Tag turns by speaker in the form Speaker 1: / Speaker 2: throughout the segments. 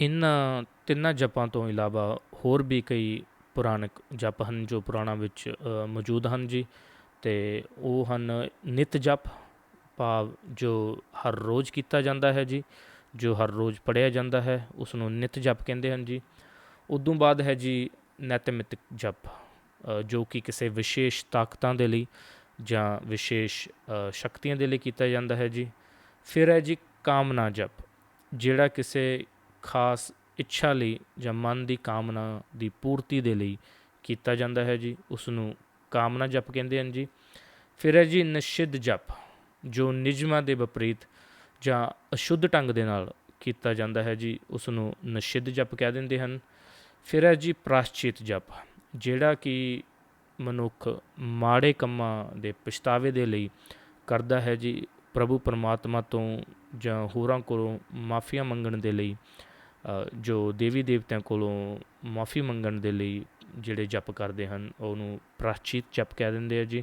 Speaker 1: ਇਹਨਾਂ ਤਿੰਨਾਂ ਜਪਾਂ ਤੋਂ ਇਲਾਵਾ ਹੋਰ ਵੀ ਕਈ ਪੁਰਾਣਿਕ ਜਪ ਹਨ ਜੋ ਪੁਰਾਣਾਂ ਵਿੱਚ ਮੌਜੂਦ ਹਨ ਜੀ। ਅਤੇ ਉਹ ਹਨ ਨਿਤ ਜਪ, ਭਾਵ ਜੋ ਹਰ ਰੋਜ਼ ਕੀਤਾ ਜਾਂਦਾ ਹੈ ਜੀ, ਜੋ ਹਰ ਰੋਜ਼ ਪੜ੍ਹਿਆ ਜਾਂਦਾ ਹੈ ਉਸ ਨੂੰ ਨਿਤ ਜਪ ਕਹਿੰਦੇ ਹਨ ਜੀ। ਉਦੋਂ ਬਾਅਦ ਹੈ ਜੀ ਨੈਤਿਮਿਤਿਕ ਜਪ ਜੋ ਕਿ ਕਿਸੇ ਵਿਸ਼ੇਸ਼ ਤਾਕਤਾਂ ਦੇ ਲਈ ਜਾਂ ਵਿਸ਼ੇਸ਼ ਸ਼ਕਤੀਆਂ ਦੇ ਲਈ ਕੀਤਾ ਜਾਂਦਾ ਹੈ ਜੀ। ਫਿਰ ਹੈ ਜੀ ਕਾਮਨਾ ਜਪ, ਜਿਹੜਾ ਕਿਸੇ ਖਾਸ ਇੱਛਾ ਲਈ ਜਾਂ ਮਨ ਦੀ ਕਾਮਨਾ ਦੀ ਪੂਰਤੀ ਦੇ ਲਈ ਕੀਤਾ ਜਾਂਦਾ ਹੈ ਜੀ। ਉਸ ਨੂੰ ਕਾਮਨਾ ਜਪ ਕਹਿੰਦੇ ਹਨ ਜੀ। ਫਿਰ ਹੈ ਜੀ ਨਿਸ਼ਿਧ ਜਪ, ਜੋ ਨਿਯਮਾਂ ਦੇ ਵਿਪਰੀਤ ਜਾਂ ਅਸ਼ੁੱਧ ਢੰਗ ਦੇ ਨਾਲ ਕੀਤਾ ਜਾਂਦਾ ਹੈ ਜੀ। ਉਸ ਨੂੰ ਨਿਸ਼ਿਧ ਜਪ ਕਹਿ ਦਿੰਦੇ ਹਨ। ਫਿਰ ਹੈ ਜੀ ਪ੍ਰਾਸ਼ਚਿਤ ਜਪ, ਜਿਹੜਾ ਕਿ ਮਨੁੱਖ ਮਾੜੇ ਕੰਮਾਂ ਦੇ ਪਛਤਾਵੇ ਦੇ ਲਈ ਕਰਦਾ ਹੈ ਜੀ। ਪ੍ਰਭੂ ਪਰਮਾਤਮਾ ਤੋਂ ਜਾਂ ਹੋਰਾਂ ਕੋਲੋਂ ਮਾਫੀਆਂ ਮੰਗਣ ਦੇ ਲਈ ਜੋ ਦੇਵੀ ਦੇਵਤਿਆਂ ਕੋਲੋਂ ਮਾਫੀ ਮੰਗਣ ਦੇ ਲਈ ਜਿਹੜੇ ਜਪ ਕਰਦੇ ਹਨ, ਉਹਨੂੰ ਪ੍ਰਾਚੀਤ ਜਪ ਕਹਿ ਦਿੰਦੇ ਆ ਜੀ।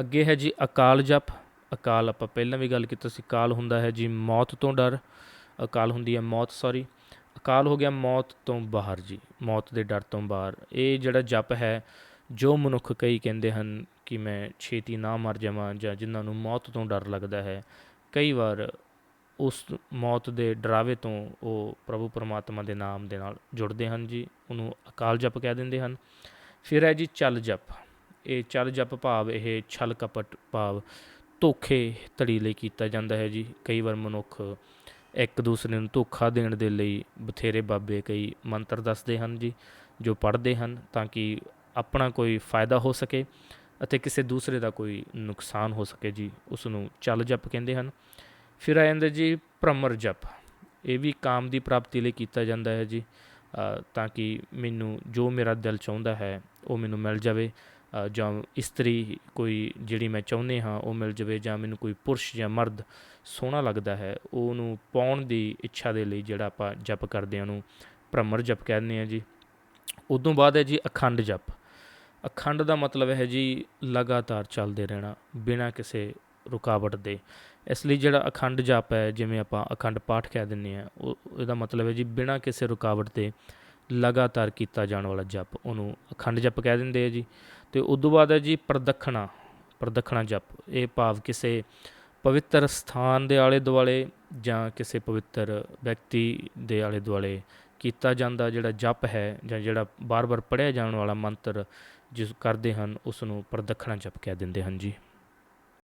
Speaker 1: ਅੱਗੇ ਹੈ ਜੀ ਅਕਾਲ ਜਪ। ਅਕਾਲ ਆਪਾਂ ਪਹਿਲਾਂ ਵੀ ਗੱਲ ਕੀਤੀ ਸੀ ਕਾਲ ਹੁੰਦਾ ਹੈ ਜੀ ਮੌਤ ਤੋਂ ਡਰ। ਅਕਾਲ ਹੁੰਦੀ ਹੈ ਮੌਤ ਸੌਰੀ ਅਕਾਲ ਹੋ ਗਿਆ ਮੌਤ ਤੋਂ ਬਾਹਰ ਜੀ, ਮੌਤ ਦੇ ਡਰ ਤੋਂ ਬਾਹਰ। ਇਹ ਜਿਹੜਾ ਜਪ ਹੈ, ਜੋ ਮਨੁੱਖ ਕਈ ਕਹਿੰਦੇ ਹਨ ਕਿ ਮੈਂ ਛੇਤੀ ਨਾ ਮਰ ਜਾਵਾਂ ਜਾਂ ਜਿਨ੍ਹਾਂ ਨੂੰ ਮੌਤ ਤੋਂ ਡਰ ਲੱਗਦਾ ਹੈ, ਕਈ ਵਾਰ ਉਸ ਮੌਤ ਦੇ ਡਰਾਵੇ ਤੋਂ ਉਹ ਪ੍ਰਭੂ ਪਰਮਾਤਮਾ ਦੇ ਨਾਮ ਦੇ ਨਾਲ ਜੁੜਦੇ ਹਨ ਜੀ, ਉਹਨੂੰ ਅਕਾਲ ਜਪ ਕਹਿ ਦਿੰਦੇ ਹਨ। ਫਿਰ ਹੈ ਜੀ ਚੱਲ ਜਪ। ਇਹ ਚੱਲ ਜਪ ਭਾਵ ਇਹ ਛਲ ਕਪਟ ਭਾਵ ਧੋਖੇ ਧੜੀ ਲਈ ਕੀਤਾ ਜਾਂਦਾ ਹੈ ਜੀ। ਕਈ ਵਾਰ ਮਨੁੱਖ ਇੱਕ ਦੂਸਰੇ ਨੂੰ ਧੋਖਾ ਦੇਣ ਦੇ ਲਈ ਬਥੇਰੇ ਬਾਬੇ ਕਈ ਮੰਤਰ ਦੱਸਦੇ ਹਨ ਜੀ, ਜੋ ਪੜ੍ਹਦੇ ਹਨ ਤਾਂ ਕਿ ਆਪਣਾ ਕੋਈ ਫਾਇਦਾ ਹੋ ਸਕੇ ਅਤੇ ਕਿਸੇ ਦੂਸਰੇ ਦਾ ਕੋਈ ਨੁਕਸਾਨ ਹੋ ਸਕੇ ਜੀ। ਉਸ ਨੂੰ ਚੱਲ ਜਪ ਕਹਿੰਦੇ ਹਨ। ਫਿਰ ਆ ਜਾਂਦਾ ਜੀ ਭ੍ਰਮਰ ਜਪ। ਇਹ ਵੀ ਕਾਮ ਦੀ ਪ੍ਰਾਪਤੀ ਲਈ ਕੀਤਾ ਜਾਂਦਾ ਹੈ ਜੀ। ਤਾਂ ਕਿ ਮੈਨੂੰ ਜੋ ਮੇਰਾ ਦਿਲ ਚਾਹੁੰਦਾ ਹੈ, ਉਹ ਮੈਨੂੰ ਮਿਲ ਜਾਵੇ। ਜਾਂ ਇਸਤਰੀ ਕੋਈ ਜਿਹੜੀ ਮੈਂ ਚਾਹੁੰਦੇ ਹਾਂ, ਉਹ ਮਿਲ ਜਾਵੇ, ਜਾਂ ਮੈਨੂੰ ਕੋਈ ਪੁਰਸ਼ ਜਾਂ ਮਰਦ ਸੋਹਣਾ ਲੱਗਦਾ ਹੈ, ਉਹਨੂੰ ਪਾਉਣ ਦੀ ਇੱਛਾ ਦੇ ਲਈ ਜਿਹੜਾ ਆਪਾਂ ਜਪ ਕਰਦੇ ਹਾਂ, ਉਹਨੂੰ ਭ੍ਰਮਰ ਜਪ ਕਹਿੰਦੇ ਆ ਜੀ। ਉਦੋਂ ਬਾਅਦ ਹੈ ਜੀ ਅਖੰਡ ਜਪ। ਅਖੰਡ ਦਾ ਮਤਲਬ ਹੈ ਜੀ ਲਗਾਤਾਰ ਚੱਲਦੇ ਰਹਿਣਾ, ਬਿਨਾਂ ਕਿਸੇ ਰੁਕਾਵਟ ਦੇ। ਇਸ ਲਈ ਜਿਹੜਾ ਅਖੰਡ ਜਪ ਹੈ, ਜਿਵੇਂ ਆਪਾਂ ਅਖੰਡ ਪਾਠ ਕਹਿ ਦਿੰਦੇ ਆ ਉਹ ਇਹਦਾ ਮਤਲਬ ਹੈ ਜੀ ਬਿਨਾਂ ਕਿਸੇ ਰੁਕਾਵਟ ਦੇ ਲਗਾਤਾਰ ਕੀਤਾ ਜਾਣ ਵਾਲਾ ਜਪ। ਉਹਨੂੰ ਅਖੰਡ ਜਪ ਕਹਿ ਦਿੰਦੇ ਆ ਜੀ। ਤੇ ਤੋਂ ਬਾਅਦ ਹੈ ਜੀ ਪ੍ਰਦਖਣਾ ਪ੍ਰਦਖਣਾ ਜਪ। ਇਹ ਭਾਵ ਕਿਸੇ ਪਵਿੱਤਰ ਸਥਾਨ ਦੇ ਆਲੇ ਦੁਆਲੇ ਜਾਂ ਕਿਸੇ ਪਵਿੱਤਰ ਵਿਅਕਤੀ ਦੇ ਆਲੇ ਦੁਆਲੇ ਕੀਤਾ ਜਾਂਦਾ ਜਿਹੜਾ ਜਪ ਹੈ ਜਾਂ ਜਿਹੜਾ ਬਾਰ-ਬਾਰ ਪੜ੍ਹਿਆ ਜਾਣ ਵਾਲਾ ਮੰਤਰ ਜਿਸ ਕਰਦੇ ਹਨ, ਉਸ ਨੂੰ ਪ੍ਰਦਖਣਾ ਜਪ ਕਹਿ ਦਿੰਦੇ ਹਨ ਜੀ।